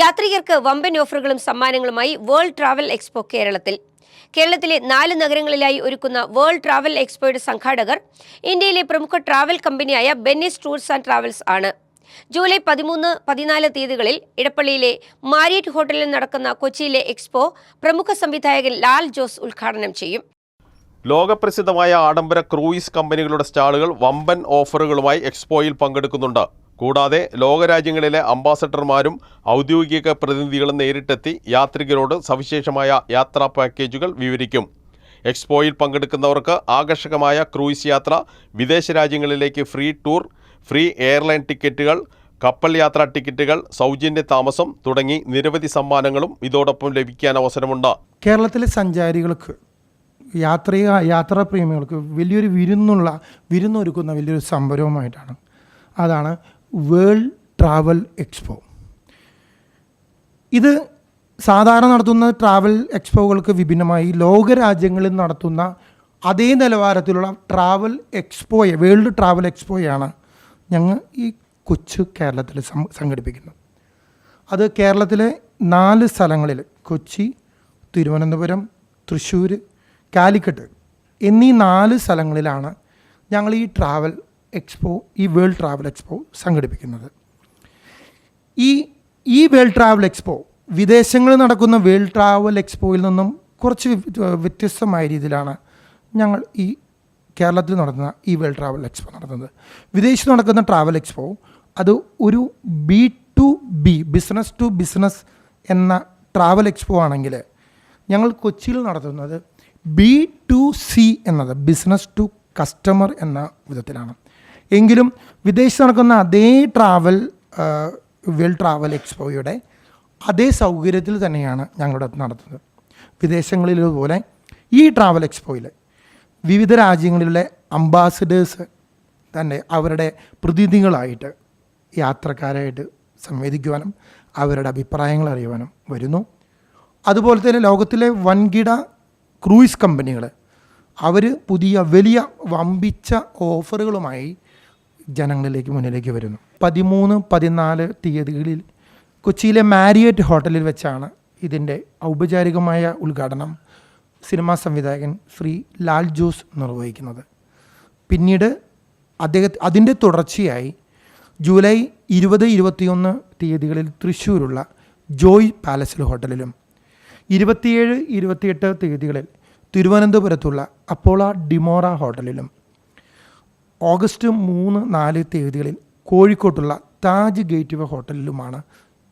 യാത്രികർക്ക് വമ്പൻ ഓഫറുകളും സമ്മാനങ്ങളുമായി world travel expo കേരളത്തിൽ. കേരളത്തിലെ നാല് നഗരങ്ങളിലായി ഒരുക്കുന്ന വേൾഡ് ട്രാവൽ എക്സ്പോയുടെ സംഘാടകർ ഇന്ത്യയിലെ പ്രമുഖ ട്രാവൽ കമ്പനിയായ ബെന്നിസ് ടൂർസ് ആൻഡ് ട്രാവൽസ് ആണ്. ജൂലൈ പതിമൂന്ന് പതിനാല് തീയതികളിൽ ഇടപ്പള്ളിയിലെ മാരിയറ്റ് ഹോട്ടലിൽ നടക്കുന്ന കൊച്ചിയിലെ എക്സ്പോ പ്രമുഖ സംവിധായകൻ ലാൽ ജോസ് ഉദ്ഘാടനം ചെയ്യും. ലോകപ്രസിദ്ധമായ ആഡംബര ക്രൂയിസ് കമ്പനികളുടെ സ്റ്റാളുകൾ വമ്പൻ ഓഫറുകളുമായി എക്സ്പോയിൽ പങ്കെടുക്കുന്നുണ്ട്. കൂടാതെ ലോകരാജ്യങ്ങളിലെ അംബാസഡർമാരും ഔദ്യോഗിക പ്രതിനിധികളും നേരിട്ടെത്തി യാത്രികരോട് സവിശേഷമായ യാത്രാ പാക്കേജുകൾ വിവരിക്കും. എക്സ്പോയിൽ പങ്കെടുക്കുന്നവർക്ക് ആകർഷകമായ ക്രൂയിസ് യാത്ര വിദേശ രാജ്യങ്ങളിലേക്ക് ഫ്രീ ടൂർ ഫ്രീ എയർലൈൻ ടിക്കറ്റുകൾ കപ്പൽ യാത്രാ ടിക്കറ്റുകൾ സൗജന്യ താമസം തുടങ്ങി നിരവധി സമ്മാനങ്ങളും ഇതോടൊപ്പം ലഭിക്കാൻ അവസരമുണ്ട്. കേരളത്തിലെ സഞ്ചാരികൾക്ക് യാത്ര യാത്രാപ്രേമികൾക്ക് വലിയൊരു വിരുന്നുള്ള വിരുന്നൊരുക്കുന്ന വലിയൊരു സംരംഭമായിട്ടാണ്. അതാണ് വേൾഡ് ട്രാവൽ എക്സ്പോ. ഇത് സാധാരണ നടത്തുന്ന ട്രാവൽ എക്സ്പോകൾക്ക് വിഭിന്നമായി ലോകരാജ്യങ്ങളിൽ നടത്തുന്ന അതേ നിലവാരത്തിലുള്ള ട്രാവൽ എക്സ്പോയെ വേൾഡ് ട്രാവൽ എക്സ്പോയാണ് ഞങ്ങൾ ഈ കൊച്ചു കേരളത്തിൽ സംഘടിപ്പിക്കുന്നത്. അത് കേരളത്തിലെ നാല് സ്ഥലങ്ങളിൽ കൊച്ചി തിരുവനന്തപുരം തൃശ്ശൂർ കാലിക്കട്ട് എന്നീ നാല് സ്ഥലങ്ങളിലാണ് ഞങ്ങൾ ഈ ട്രാവൽ എക്സ്പോ ഈ വേൾഡ് ട്രാവൽ എക്സ്പോ സംഘടിപ്പിക്കുന്നത്. ഈ ഈ വേൾഡ് ട്രാവൽ എക്സ്പോ വിദേശങ്ങളിൽ നടക്കുന്ന വേൾഡ് ട്രാവൽ എക്സ്പോയിൽ നിന്നും കുറച്ച് വ്യത്യസ്തമായ രീതിയിലാണ് ഞങ്ങൾ ഈ കേരളത്തിൽ നടത്തുന്ന ഈ വേൾഡ് ട്രാവൽ എക്സ്പോ നടത്തുന്നത് വിദേശത്ത് നടക്കുന്ന ട്രാവൽ എക്സ്പോ അത് ഒരു B to B business to business എന്ന ട്രാവൽ എക്സ്പോ ആണെങ്കിൽ ഞങ്ങൾ കൊച്ചിയിൽ നടത്തുന്നത് ബി ടു സി എന്നത് ബിസിനസ് ടു കസ്റ്റമർ എന്ന വിധത്തിലാണ്. എങ്കിലും വിദേശത്ത് നടക്കുന്ന അതേ ട്രാവൽ വേൾഡ് ട്രാവൽ എക്സ്പോയുടെ അതേ സൗകര്യത്തിൽ തന്നെയാണ് ഞങ്ങളുടെ നടത്തുന്നത്. വിദേശങ്ങളിലതുപോലെ ഈ ട്രാവൽ എക്സ്പോയിൽ വിവിധ രാജ്യങ്ങളിലെ അംബാസഡേഴ്സ് തന്നെ അവരുടെ പ്രതിനിധികളായിട്ട് യാത്രക്കാരായിട്ട് സംവേദിക്കുവാനും അവരുടെ അഭിപ്രായങ്ങൾ അറിയുവാനും വരുന്നു. അതുപോലെ തന്നെ ലോകത്തിലെ വൻകിട ക്രൂയിസ് കമ്പനികൾ അവർ പുതിയ വലിയ വമ്പിച്ച ഓഫറുകളുമായി ജനങ്ങളിലേക്ക് മുന്നിലേക്ക് വരുന്നു. പതിമൂന്ന് പതിനാല് തീയതികളിൽ കൊച്ചിയിലെ മാരിയറ്റ് ഹോട്ടലിൽ വെച്ചാണ് ഇതിന്റെ ഔപചാരികമായ ഉദ്ഘാടനം സിനിമാ സംവിധായകൻ ശ്രീ ലാൽ ജോസ് നിർവഹിക്കുന്നത്. പിന്നീട് അദ്ദേഹ അതിന്റെ തുടർച്ചയായി ജൂലൈ ഇരുപത് ഇരുപത്തിയൊന്ന് തീയതികളിൽ തൃശ്ശൂരുള്ള ജോയ് പാലസ് ഹോട്ടലിലും ഇരുപത്തിയേഴ് ഇരുപത്തിയെട്ട് തീയതികളിൽ തിരുവനന്തപുരത്തുള്ള അപ്പോള ഡിമോറ ഹോട്ടലിലും ഓഗസ്റ്റ് മൂന്ന് നാല് തീയതികളിൽ കോഴിക്കോട്ടുള്ള താജ് ഗേറ്റ് വേ ഹോട്ടലിലുമാണ്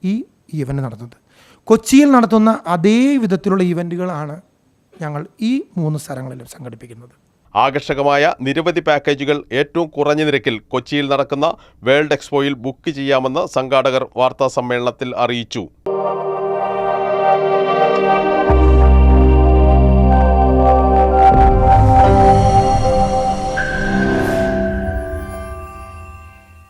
ഈ ഈവന്റ് നടത്തുന്നത്. കൊച്ചിയിൽ നടത്തുന്ന അതേ വിധത്തിലുള്ള ഈവന്റുകളാണ് ഞങ്ങൾ ഈ മൂന്ന് സ്ഥലങ്ങളിലും സംഘടിപ്പിക്കുന്നത്. ആകർഷകമായ നിരവധി പാക്കേജുകൾ ഏറ്റവും കുറഞ്ഞ നിരക്കിൽ കൊച്ചിയിൽ നടക്കുന്ന വേൾഡ് എക്സ്പോയിൽ ബുക്ക് ചെയ്യാമെന്ന് സംഘാടകർ വാർത്താ സമ്മേളനത്തിൽ അറിയിച്ചു.